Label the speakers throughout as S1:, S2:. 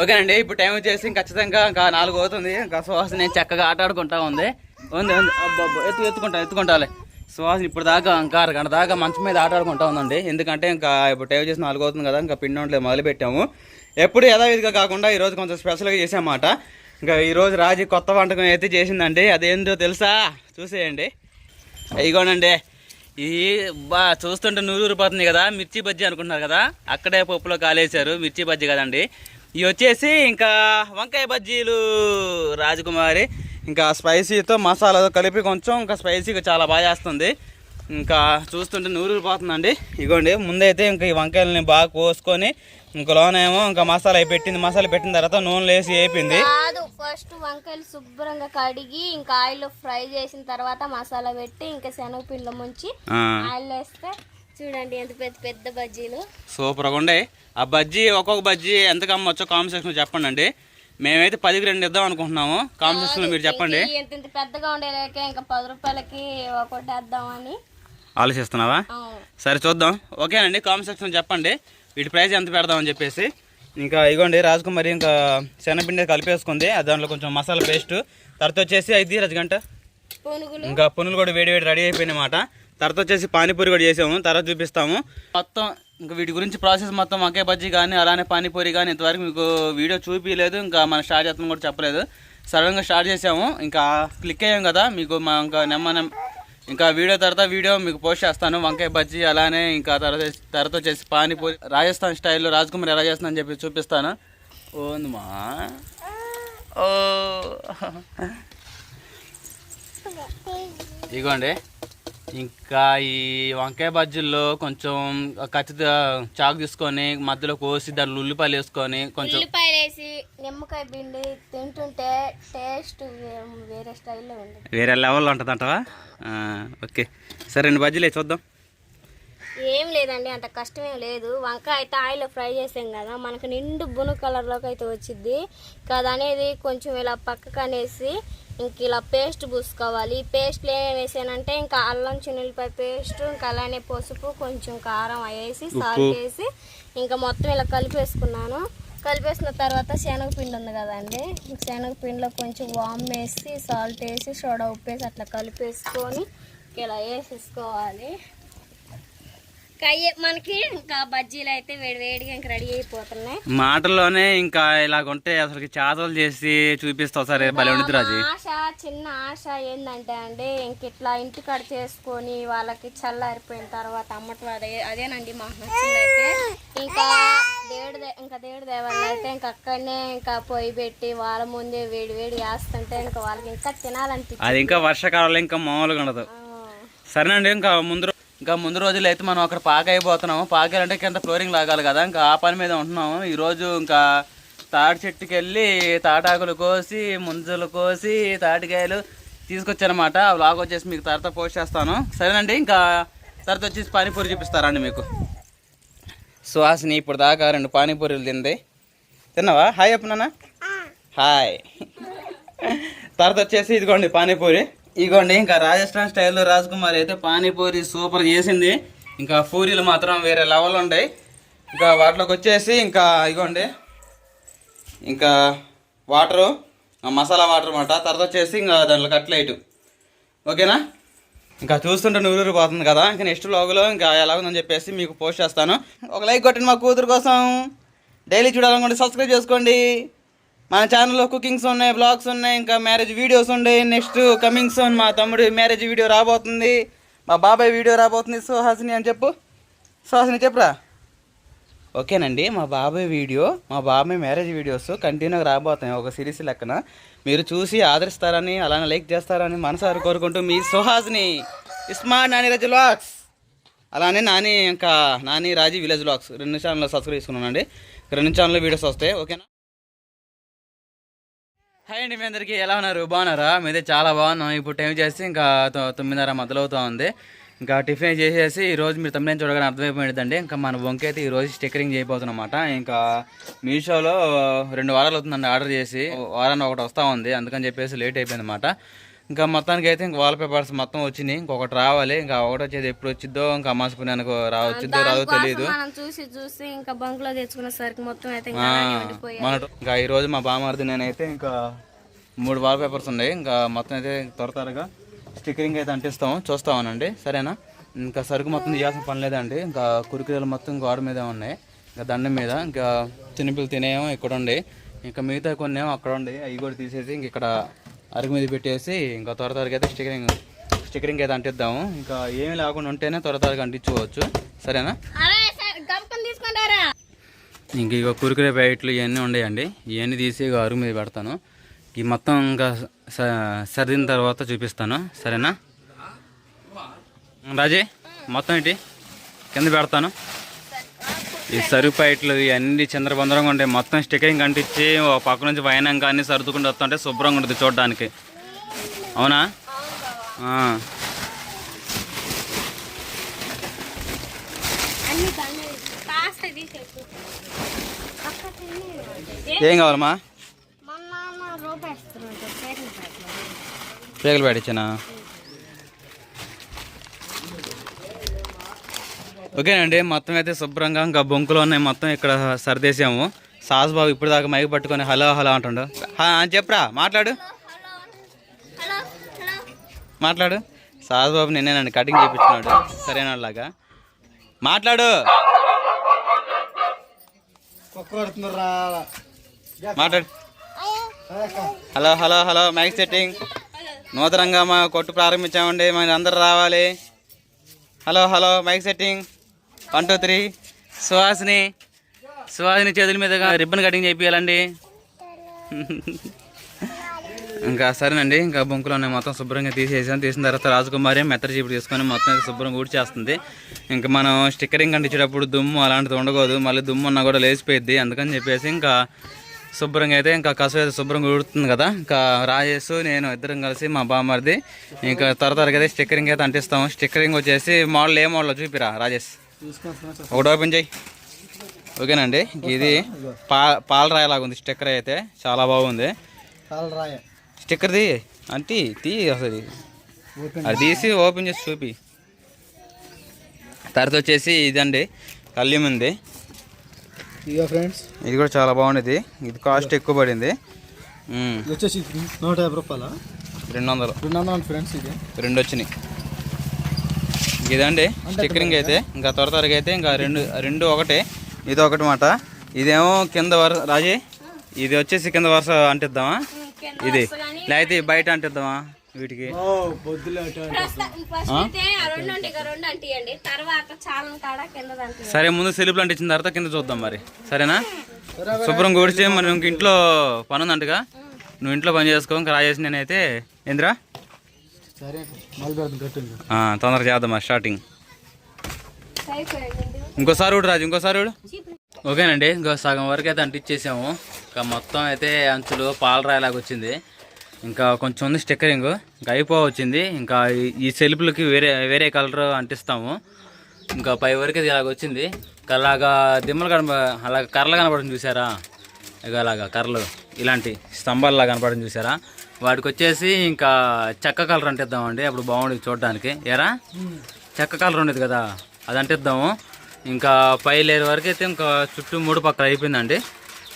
S1: ఓకేనండి ఇప్పుడు టైం వచ్చేసి ఖచ్చితంగా ఇంకా నాలుగు అవుతుంది. ఇంకా సుహాస్ నేను చక్కగా ఆటాడుకుంటా ఉంది. ఉంది ఉంది. అబ్బబ్బ, ఎత్తు ఎత్తుకుంటా ఎత్తుకుంటాలే. సుహాస్ ఇప్పుడు దాకా ఇంకా అరగంట దాకా మంచం మీద ఆటాడుకుంటా ఉందండి. ఎందుకంటే ఇంకా ఇప్పుడు టైం వచ్చేసి నాలుగు అవుతుంది కదా ఇంకా పిండి వంటలు మొదలు పెట్టాము. ఎప్పుడు యథావిధిగా కాకుండా ఈరోజు కొంచెం స్పెషల్గా చేసామాట ఇంకా ఈరోజు రాజీ కొత్త వంటకం అయితే చేసిందండి. అదేంటో తెలుసా? చూసేయండి. ఇగోనండి. ఈ బా చూస్తుంటే నూరు ఊరిపోతుంది కదా మిర్చి బజ్జీ అనుకుంటున్నారు కదా అక్కడే పప్పులో కాలేశారు. మిర్చి బజ్జీ కదండి. ఇవి వచ్చేసి ఇంకా వంకాయ బజ్జీలు రాజకుమారి. ఇంకా స్పైసీతో మసాలాతో కలిపి కొంచెం ఇంకా స్పైసీగా చాలా బాగా చేస్తుంది. ఇంకా చూస్తుంటే నూరూరిపోతుందండి ఇగోండి ముందైతే ఇంకా ఈ వంకాయలని బాగా కోసుకొని ఇంకా లోనేమో ఇంకా మసాలా పెట్టింది. మసాలా పెట్టిన తర్వాత నూనెలో వేసి వేపింది.
S2: కాదు ఫస్ట్ వంకాయలు శుభ్రంగా కడిగి ఇంకా ఆయిల్ ఫ్రై చేసిన తర్వాత మసాలా పెట్టి ఇంకా శనగపిండిలో ముంచి. ఆయిల్ వేస్తే చూడండి ఎంత పెద్ద పెద్ద బజ్జీలు.
S1: సూపర్గా ఉండే. ఆ బజ్జీ ఒక్కొక్క బజ్జీ ఎంత అమ్మొచ్చో కామెంట్ సెక్షన్లో చెప్పండి అండి మేమైతే పదికి రెండు ఇద్దాం అనుకుంటున్నాము. కామెంట్ సెక్షన్లో మీరు చెప్పండి.
S2: ఎంత ఇంత పెద్దగా ఉండేలేక ఇంకా పది రూపాయలకి ఒకటి వేద్దామని
S1: ఆలోచిస్తున్నావా. సరే చూద్దాం. ఓకేనండి కామెంట్ సెక్షన్లో చెప్పండి. వీటి ప్రైస్ ఎంత పెడదామని చెప్పేసి. ఇంకా ఇగోండి రాజకుమారి ఇంకా శనగపిండి కలిపేసుకుంది. ఆ దాంట్లో కొంచెం మసాలా పేస్ట్. తర్వాత వచ్చేసి ఐదు రజగంట ఇంకా పునులు కూడా వేడి వేడి రెడీ అయిపోయినమాట తర్వాత వచ్చేసి పానీపూరి కూడా చేసాము తర్వాత చూపిస్తాము. మొత్తం ఇంకా వీటి గురించి ప్రాసెస్ మొత్తం వంకాయ బజ్జీ కానీ అలానే పానీపూరి కానీ ఇంతవరకు మీకు వీడియో చూపించలేదు ఇంకా మనం స్టార్ట్ చేస్తాం కూడా చెప్పలేదు. సడన్గా స్టార్ట్ చేసాము ఇంకా క్లిక్ అయ్యాం కదా మీకు మా ఇంకా నెమ్మ నెమ్ ఇంకా వీడియో తర్వాత వీడియో మీకు పోస్ట్ చేస్తాను వంకాయ బజ్జీ అలానే ఇంకా తర్వాత తర్వాత వచ్చేసి పానీపూరి రాజస్థాన్ స్టైల్లో రాజ్కుమార్ ఎలా చేస్తుందని చెప్పి చూపిస్తాను. ఓందమ్మా ఓ. ఇగోండి. ఇంకా ఈ వంకాయ బజ్జీల్లో కొంచెం కత్తి చాకు తీసుకొని మధ్యలో కోసి దాంట్లో ఉల్లిపాయలు వేసుకొని కొంచెం
S2: ఉల్లిపాయలు వేసి నిమ్మకాయ పిండి తింటుంటే టేస్ట్ వేరే స్టైల్లో ఉంది.
S1: వేరే లెవెల్లో ఉంటుంది అంటవా ఓకే. సరే రెండు బజ్జీలు చూద్దాం.
S2: ఏం లేదండి అంత కష్టమేం లేదు. వంకాయ అయితే ఆయిల్ ఫ్రై చేసాం కదా మనకు నిండు బును కలర్లోకి అయితే వచ్చింది కదా అనేది కొంచెం ఇలా పక్కకు అనేసి ఇంక ఇలా పేస్ట్ పూసుకోవాలి. ఈ పేస్ట్లో ఏమేమి వేసానంటే ఇంకా అల్లం చిన్నులపాయ పేస్ట్ ఇంకా అలానే పసుపు కొంచెం కారం వేసి సాల్ట్ వేసి ఇంకా మొత్తం ఇలా కలిపేసుకున్నాను. కలిపేసిన తర్వాత శనగపిండి ఉంది కదండి శనగపిండిలో కొంచెం వామ్ వేసి సాల్ట్ వేసి సోడా ఉప్పు వేసి అట్లా కలిపేసుకొని ఇలా వేసేసుకోవాలి. కయ్యే మనకి ఇంకా బజ్జీలు అయితే వేడి వేడిగా ఇంకా రెడీ అయిపోతున్నాయి.
S1: మాటల్లోనే ఇంకా ఇలాగుంటే అసలు చాతలు చేసి చూపిస్తావు సరే భలే ఉండిద్ది రాజు
S2: ఆశ చిన్న ఆశ ఏంటంటే అండి ఇంక ఇట్లా ఇంటికాడ చేసుకొని వాళ్ళకి చల్లారిపోయిన తర్వాత అమ్మటం అదే అదేనండి మాకు నచ్చింది అయితే ఇంకా దేవుడి ఇంకా దేవుడి దేవాలని అయితే ఇంకా అక్కడనే ఇంకా పొయ్యి పెట్టి వాళ్ళ ముందే వేడి వేడి వేస్తుంటే ఇంకా వాళ్ళకి ఇంకా తినాలనిపించింది.
S1: అది ఇంకా వర్షాకాలంలో ఇంకా మామూలుగా ఉండదు. సరేనండి ఇంకా ముందు ఇంకా ముందు రోజులు అయితే మనం అక్కడ పాక అయిపోతున్నాము పాకాలంటే కింద ఫ్లోరింగ్ లాగాలి కదా. ఇంకా ఆ పని మీద ఉంటున్నాము. ఈరోజు ఇంకా తాటి చెట్టుకి వెళ్ళి తాటాకులు కోసి ముంజలు కోసి తాటికాయలు తీసుకొచ్చానమాట. ఆ లాగ్ వచ్చేసి మీకు తర్వాత పోస్ట్ చేస్తాను. సరేనండి ఇంకా తర్వాత వచ్చేసి పానీపూరి చూపిస్తారండి మీకు? సుహాసిని ఇప్పుడు దాకా రెండు పానీపూరీలు తింది. తిన్నావా? హాయ్ చెప్పు నాన్న. హాయ్. తర్వాత వచ్చేసి ఇదిగోండి పానీపూరి. ఇదిగోండి ఇంకా రాజస్థాన్ స్టైల్లో రాజకుమారి అయితే పానీపూరి సూపర్ చేసింది. ఇంకా పూరీలు మాత్రం వేరే లెవెల్ ఉన్నాయి ఇంకా వాటిలోకి వచ్చేసి ఇంకా ఇదిగోండి ఇంకా వాటరు ఆ మసాలా వాటర్ అన్నమాట. తర్వాత వచ్చేసి ఇంకా దాంట్లో కట్లైట్. ఓకేనా? ఇంకా చూస్తుంటే నూరూరు పోతుంది కదా. ఇంకా నెక్స్ట్ లోగులో ఇంకా ఎలా ఉందని చెప్పేసి మీకు పోస్ట్ చేస్తాను. ఒక లైక్ కొట్టండి మా కూతురు కోసం. డైలీ చూడాలనుకోండి సబ్స్క్రైబ్ చేసుకోండి. మన ఛానల్లో కుకింగ్స్ ఉన్నాయి బ్లాగ్స్ ఉన్నాయి ఇంకా మ్యారేజ్ వీడియోస్ ఉన్నాయి నెక్స్ట్ కమింగ్ సోన్ మా తమ్ముడు మ్యారేజ్ వీడియో రాబోతుంది. మా బాబాయ్ వీడియో రాబోతుంది. సుహాసిని అని చెప్పు. సుహాసిని చెప్పురా. ఓకేనండి మా బాబాయ్ వీడియో మా బాబాయ్ మ్యారేజ్ వీడియోస్ కంటిన్యూగా రాబోతున్నాయి. ఒక సిరీస్ లెక్కన. మీరు చూసి ఆదరిస్తారని అలానే లైక్ చేస్తారని మనసారి కోరుకుంటూ మీ సుహాస్ని. ఇస్మార్ట్ నాని రాజు వ్లాగ్స్ అలానే నాని ఇంకా నాని రాజీ విలేజ్ వ్లాగ్స్ రెండు ఛానల్లో సబ్స్క్రైబ్ చేసుకున్నానండి. రెండు ఛానల్లో వీడియోస్ వస్తాయి. ఓకేనా? హాయ్ అండి మీ అందరికీ ఎలా ఉన్నారు? బాగున్నారా? మీదే చాలా బాగున్నాం. ఇప్పుడు టైం చేసి ఇంకా తొ- తొమ్మిదిన్నర మొదలవుతూ ఉంది. ఇంకా టిఫిన్ చేసేసి ఈరోజు మీరు తొమ్మిది చూడగానే అర్థమైపోయిందండి. ఇంకా మన వంక అయితే ఈ రోజు స్టిక్కరింగ్ చేయబోతున్నాం ఇంకా మీషోలో రెండు వారాలు అవుతుందండి ఆర్డర్ చేసి. వారాన్ని ఒకటి వస్తూ ఉంది. అందుకని చెప్పేసి లేట్ అయిపోయింది అనమాట ఇంకా మొత్తానికి అయితే ఇంకా వాల్ పేపర్స్ మొత్తం వచ్చినాయి. ఇంకొకటి రావాలి. ఇంకా ఒకటి వచ్చేది ఎప్పుడు వచ్చిద్దో ఇంకా అమ్మాసి పుణ్యానికి రావచ్చిద్దో రాదో తెలియదు
S2: చూసి చూసి ఇంకా బంక్లో తెచ్చుకున్న సరికి మొత్తం అయితే
S1: ఆ,
S2: ఇంకా
S1: మన ఈ రోజు మా బామార్ది నేనైతే ఇంకా మూడు వాల్ పేపర్స్ ఉన్నాయి. ఇంకా మొత్తం అయితే త్వర త్వరగా స్టిక్కరింగ్ అయితే అంటిస్తాము. చూస్తామనండి. సరేనా? ఇంకా సరుకు మొత్తం తీయాల్సిన పని లేదండి. ఇంకా కురికురేలు మొత్తం గోడ మీద ఉన్నాయి. ఇంకా దండం మీద ఇంకా చిన్నపిల్లలు తినేమో ఇక్కడ ఉండి ఇంకా మిగతా కొన్ని ఏమో అక్కడ ఉండి అవి కూడా తీసేసి ఇంక ఇక్కడ అరుగు మీద పెట్టేసి ఇంకా త్వర త్వరగా అయితే స్టిక్కరింగ్ స్టిక్కరింగ్ అయితే అంటిద్దాము. ఇంకా ఏమి లేకుండా ఉంటేనే త్వర త్వరగా అంటించుకోవచ్చు. సరేనా? ఇంక ఇక కురుకురే ప్యాకెట్లు ఇవన్నీ ఉండేయండి. ఇవన్నీ తీసి ఇక అరుగు మీద పెడతాను. ఈ మొత్తం ఇంకా సర్దిన తర్వాత చూపిస్తాను. సరేనా? రాజే మొత్తం ఏంటి? కింద పెడతాను. ఈ సరుకు ప్యాకెట్లు ఇవన్నీ చంద్రబందరంగా ఉంటాయి మొత్తం స్టిక్కరింగ్ అంటించి ఒక పక్క నుంచి వైనంగా అన్ని సర్దుకుంటూ వస్తుంటే శుభ్రంగా ఉంటుంది చూడడానికి. అవునా. ఏం కావాలమ్మా? పేగలు పెట్టించానా? ఓకేనండి మొత్తం అయితే శుభ్రంగా ఇంకా బొంకులు ఉన్నాయి మొత్తం ఇక్కడ సర్దేశాము సాస్ బాబు ఇప్పుడు దాకా మైక్ పట్టుకొని హలో హలో అంటుండు. చెప్పురా మాట్లాడు. మాట్లాడు. సాస్ బాబు నిన్నేనండి కటింగ్ చేయించుకున్నాడు సరేనలాగా మాట్లాడు. మాట్లాడు. Hello hello hello mike setting. నూతనంగా మా కొట్టు ప్రారంభించామండి మన అందరు రావాలి. Hello hello mike setting. One two three Suhasini Suhasini చేతుల మీదుగా రిబ్బన్ కటింగ్ చేయించాలండి ఇంకా సరేనండి ఇంకా బొంకులు ఉన్నాయి మొత్తం శుభ్రంగా తీసేసాం. తీసిన తర్వాత రాజకుమారి మెత్తడి చీపుడు తీసుకొని మొత్తం అయితే శుభ్రంగా ఊడ్చేస్తుంది. ఇంకా మనం స్టిక్కరింగ్ అంటించేటప్పుడు దుమ్ము అలాంటిది ఉండకూడదు. మళ్ళీ దుమ్ము ఉన్నా కూడా లేచిపోయిద్ది. అందుకని చెప్పేసి ఇంకా శుభ్రంగా అయితే ఇంకా కసు అయితే శుభ్రంగా ఉడుతుంది కదా. ఇంకా రాజేష్ నేను ఇద్దరం కలిసి మా బామ్మర్ది. ఇంకా త్వర త్వరగా అయితే స్టిక్కరింగ్ అయితే అంటిస్తాము. స్టిక్కరింగ్ వచ్చేసి మోడల్ ఏ మోడల్ చూపిరా రాజేష్ ఒకటి ఓపెన్ చేయి. ఓకేనండి? ఇది పా పాల రాయలాగా ఉంది. స్టిక్కర్ అయితే చాలా బాగుంది.
S3: రాయ.
S1: స్టిక్కర్ తీ అంటే తీ అసలు. అది తీసి ఓపెన్ చేసి చూపి. తర్వాత వచ్చేసి ఇదండి. కళ్యం ఉంది.
S3: ఫ్రెండ్స్.
S1: ఇది కూడా చాలా బాగుండేది. ఇది కాస్ట్ ఎక్కువ పడింది.
S3: వచ్చేసి నూట యాభై రూపాయల?
S1: రెండు వందలు.
S3: రెండు వందలు ఫ్రెండ్స్ ఇది.
S1: రెండు వచ్చినాయి. ఇదండి స్టిక్కరింగ్ అయితే ఇంకా త్వర త్వరగా అయితే ఇంకా రెండు రెండు ఒకటే ఇది ఒకటి మాట. ఇదేమో కింద వరుస రాజే ఇది వచ్చేసి కింద వరుస అంటిద్దామా? ఇది లేకపోతే బయట అంటిద్దామా వీటికి?
S3: ఓ పొద్దులే
S2: ఫస్ట్ అయితే ఆ రెండు ఉంటే ఇక రెండు అంటియండి. తర్వాత చాలా కాడ కింద అంటి
S1: సరే ముందు సెల్ఫ్లు అంటించిన తర్వాత కింద చూద్దాం మరి. సరేనా? శుభ్రం కూడిచి మరి ఇంక ఇంట్లో పని ఉందంటగా నువ్వు ఇంట్లో పని చేసుకో ఇంకా రాజేసి నేనైతే ఏంద్రా
S3: తొందర
S1: చేద్దామా తొందరగా స్టార్టింగ్ ఇంకోసారి కూడా రాజు ఇంకోసారి కూడా ఓకేనండి ఇంకా సగం వరకు అయితే అంటిచ్చేసాము. ఇంకా మొత్తం అయితే అంచులు పాలు రాయలాగా వచ్చింది. ఇంకా కొంచెం ఉంది స్టిక్కరింగ్ ఇంకా అయిపో వచ్చింది. ఇంకా ఈ- సెల్పులకి సెల్ఫ్లకి వేరే వేరే కలర్ అంటిస్తాము. ఇంకా పై వరకు ఇది ఇలాగ వచ్చింది. ఇంకా అలాగా దిమ్మలు కనబ అలాగ కర్రలు కనపడడం చూసారా? ఇక అలాగా కర్రలు ఇలాంటి స్తంభాలు కనపడడం చూసారా? వాడికి వచ్చేసి ఇంకా చెక్క కలర్ అంటిద్దామండి. అప్పుడు బాగుండేది చూడడానికి. ఎరా? చెక్క కలర్ ఉండేది కదా అది అంటిద్దాము. ఇంకా పై లేరు వరకు అయితే ఇంకా చుట్టూ మూడు పక్కల అయిపోయిందండి.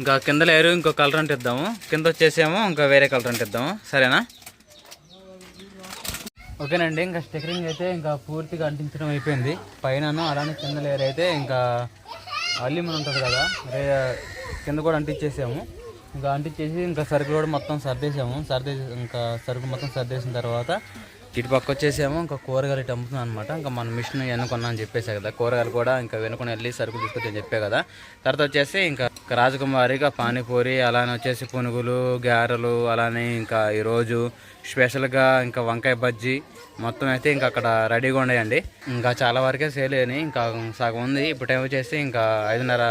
S1: ఇంకా కింద లేరు ఇంకో కలర్ అంటిద్దాము. కింద వచ్చేసేమో ఇంకా వేరే కలర్ అంటిద్దాము. సరేనా? ఓకేనండి ఇంకా స్టిక్కరింగ్ అయితే ఇంకా పూర్తిగా అంటించడం అయిపోయింది. పైనను అలానే కింద లేరు అయితే ఇంకా అల్లిమన్ ఉంటుంది కదా రే కింద కూడా అంటించేసాము. ఇంకా అంటించేసి ఇంకా సరుకులు కూడా మొత్తం సర్దేసాము. సర్దేసి ఇంకా సరుకు మొత్తం సర్దేసిన తర్వాత ఇటు పక్క వచ్చేసాము. ఇంకా కూరగాయలు ఇటు అమ్ముతున్నాం అనమాట ఇంకా మన మిషన్ వెనుకున్నా అని చెప్పేసా కదా. కూరగాయలు కూడా ఇంకా వెనుకొని వెళ్ళి సరుకు తీసుకొచ్చి చెప్పే కదా. తర్వాత వచ్చేసి ఇంకా ఇంకా రాజకుమారిగా పానీపూరి అలానే వచ్చేసి పునుగులు గారెలు అలానే ఇంకా ఈరోజు స్పెషల్గా ఇంకా వంకాయ బజ్జీ మొత్తం అయితే ఇంకా అక్కడ రెడీగా ఉన్నాయండి. ఇంకా చాలా వరకే సేల్ అయినాయి. ఇంకా సగం ఉంది. ఇప్పుడు టైం వచ్చేసి ఇంకా ఐదున్నర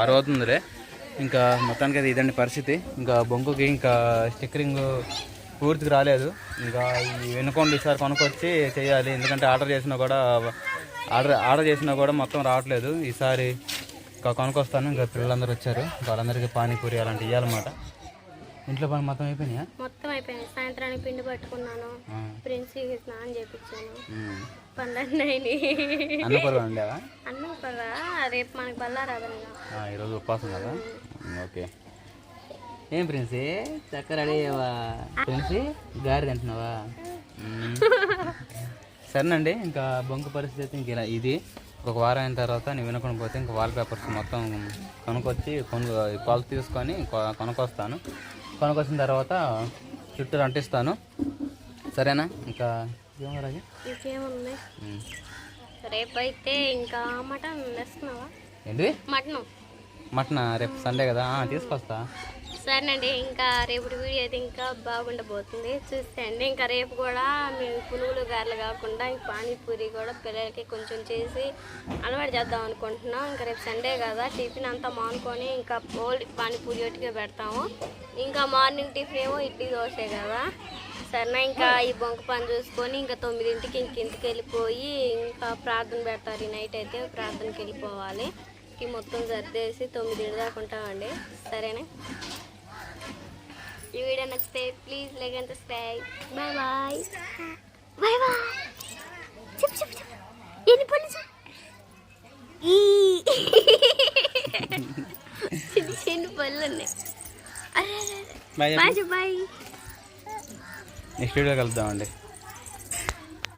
S1: ఆరు అవుతుందిలే. ఇంకా మొత్తానికి అది ఇదండి పరిస్థితి. ఇంకా బొంకుకి ఇంకా స్టిక్కరింగ్ పూర్తికి రాలేదు. ఇంకా ఈ వెనుకోండి ఈసారి కొనుక్కొచ్చి చేయాలి. ఎందుకంటే ఆర్డర్ చేసినా కూడా ఆర్డర్ ఆర్డర్ చేసినా కూడా మొత్తం రావట్లేదు. ఈసారి ఇంకా కొనుక్కొస్తాను. ఇంకా పిల్లలందరూ వచ్చారు. వాళ్ళందరికీ పానీపూరి అలాంటివి ఇవ్వాలన్నమాట ఇంట్లో పని మొత్తం అయిపోయినాయా?
S2: మొత్తం అయిపోయింది సాయంత్రానికి పిండి పట్టుకున్నాను.
S1: ఆ.
S2: ప్రిన్సీకి స్నానం చేపించాను. పనులన్నీ అయినాయి.
S1: ఉండేవా
S2: అన్నం కదా రేపు మనకి బల్లారాదనగా
S1: ఆ, ఈరోజు ఉపవాసం కదా? ఓకే. ఏం ప్రిన్సీ? చక్కర అయ్యావా ప్రిన్సీ గారి తింటున్నావా. సరేనండి ఇంకా బొంకు పరిస్థితి అయితే ఇంక ఇలా ఇది. ఒక వారం అయిన తర్వాత నేను వినకుండా పోతే ఇంకా వాల్ పేపర్స్ మొత్తం కొనుక్కొచ్చి కొను పాలు తీసుకొని కొనుక్కొస్తాను. కొనుక్కొచ్చిన తర్వాత చుట్టూ అంటిస్తాను. సరేనా? ఇంకా
S2: అయితే ఇంకా మటన్ వేసుకున్నావా
S1: ఏంటి
S2: మటన్.
S1: మటన్? రేపు సండే కదా? తీసుకొస్తా.
S2: సరేనండి ఇంకా రేపటి వీడియో అయితే ఇంకా బాగుండబోతుంది. చూసేయండి ఇంకా రేపు కూడా మేము పునుగులు గారెలు కాకుండా ఇంక పానీపూరి కూడా పిల్లలకి కొంచెం చేసి అలవాటు చేద్దాం అనుకుంటున్నాం. ఇంకా రేపు సండే కదా టిఫిన్ అంతా మానుకొని ఇంకా ఓల్డ్ పానీపూరి ఒకటిగా పెడతాము. ఇంకా మార్నింగ్ టిఫిన్ ఏమో ఇడ్లీ దోశే కదా. సరేనా ఇంకా ఈ బొంక పని చూసుకొని ఇంకా తొమ్మిదింటికి ఇంక ఇంటికి వెళ్ళిపోయి ఇంకా ప్రార్థన పెడతారు. ఈ నైట్ అయితే ప్రార్థనకి వెళ్ళిపోవాలి. మొత్తం సర్దేసి తొమ్మిదింటి దాకా ఉంటామండి. సరేనా? ఈ వీడియో నచ్చితే please like and subscribe bye bye bye bye చెప్పు చెప్పు చెప్పు ఎన్ని చిన్న చిన్న పనులు ఉన్నాయి.
S1: బాయ్
S2: బాయ్ చెప్పు, బాయ్
S1: నెక్స్ట్ వీడియో కలుద్దామండి.